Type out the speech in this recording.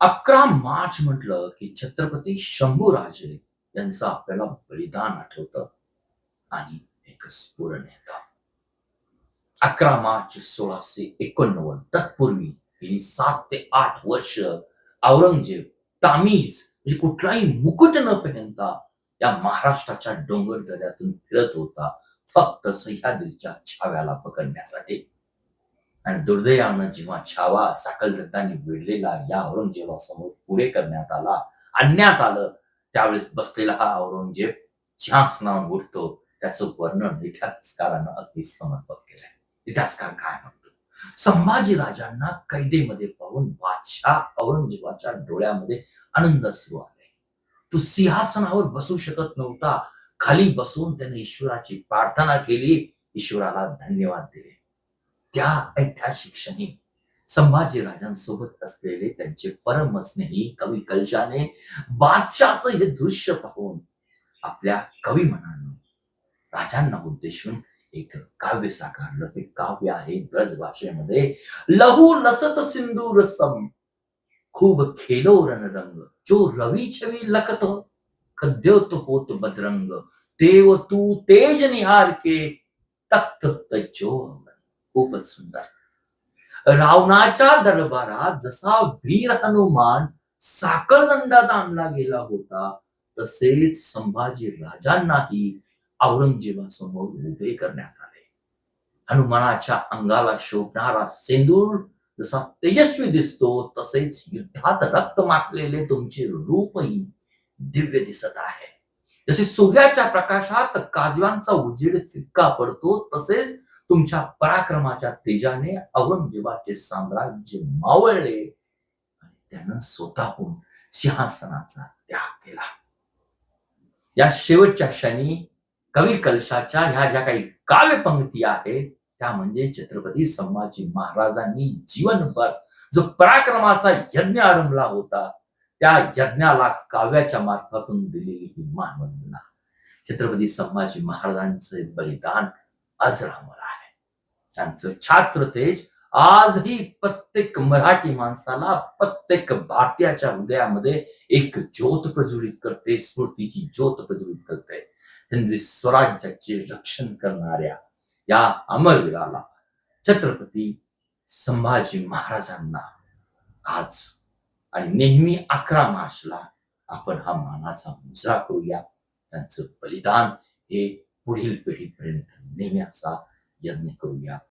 अकरा मार्च म्हटलं की छत्रपती शंभूराजे यांचं आपल्याला बलिदान आठवतं आणि एक स्फुरण येतात अकरा मार्च सोळाशे एकोणनव्वद तत्पूर्वी गेली सात ते आठ वर्ष औरंगजेब तामीज म्हणजे कुठलाही मुकुट न पेहनता या महाराष्ट्राच्या डोंगर दऱ्यातून फिरत होता फक्त सह्याद्रीच्या छाव्याला पकडण्यासाठी. आणि दुर्दैवानं जेव्हा छावा साखलदत्तांनी वेढलेला या औरंगजेबासमोर पुढे करण्यात आला आणण्यात आलं त्यावेळेस बसलेला हा औरंगजेब सिंहासनावर उठतो त्याचं वर्णन इतिहासकारानं अगदी समर्पक केलंय. इतिहासकार काय म्हणतो? संभाजी राजांना कैदेमध्ये पाहून बादशाह औरंगजेबाच्या डोळ्यामध्ये आनंद सुरू आले तो सिंहासनावर बसू शकत नव्हता. खाली बसून त्याने ईश्वराची प्रार्थना केली. ईश्वराला धन्यवाद दिले. त्या ऐतिहासिक संभाजी राजांसोबत असलेले त्यांचे परमस्नेही कवी कलशाने बादशाचं हे दृश्य पाहून आपल्या कवी मनानं राजांना उद्देशून एक काव्य साकारलं. ते काव्य आहे ब्रज भाषेमध्ये लहू लसत सिंदूर सम खूप खेलो रणरंग जो रवी छवी लखत हो, कद्योत होत बदरंग देव तू तेज निहार के तख्त तज्जो खूपच सुंदर. रावणाच्या दरबारात जसा वीर हनुमान साखळदंडात आणला गेला होता तसेच संभाजी राजांनाही औरंगजेबासमोर उभे करण्यात आले. हनुमानाच्या अंगाला शोभणारा सेंदूर जसा तेजस्वी दिसतो तसेच युद्धात रक्त माखलेले तुमचे रूपही दिव्य दिसत आहे. जसे सूर्याच्या प्रकाशात काजव्यांचा उजेड फिक्का पडतो तसेच तुमच्या पराक्रमाच्या तेजाने औरंगजेबाचे साम्राज्य मावळले आणि त्यानं स्वतःहून सिंहासनाचा त्याग केला. या शेवटच्या क्षणी कवी कलशाच्या ह्या ज्या काही काव्य पंक्ती आहेत त्या म्हणजे छत्रपती संभाजी महाराजांनी जीवनभर जो पराक्रमाचा यज्ञ आरंभला होता त्या यज्ञाला काव्याच्या मार्फातून दिलेली ही मानवंदना. छत्रपती संभाजी महाराजांचे बलिदान अजरामर त्यांचं छात्र तेज. आजही प्रत्येक मराठी माणसाला प्रत्येक भारतीयाच्या हृदयामध्ये एक ज्योत प्रज्वलित करते स्मृतीची ज्योत प्रज्वलित करते. हिंदवी स्वराज्याचे रक्षण करणाऱ्या या अमरवीराला छत्रपती संभाजी महाराजांना आज आणि नेहमी अकरा मार्चला आपण हा मानाचा मुजरा करूया. त्यांचं बलिदान हे पुढील पिढीपर्यंत नेण्याचा यत्न करूया.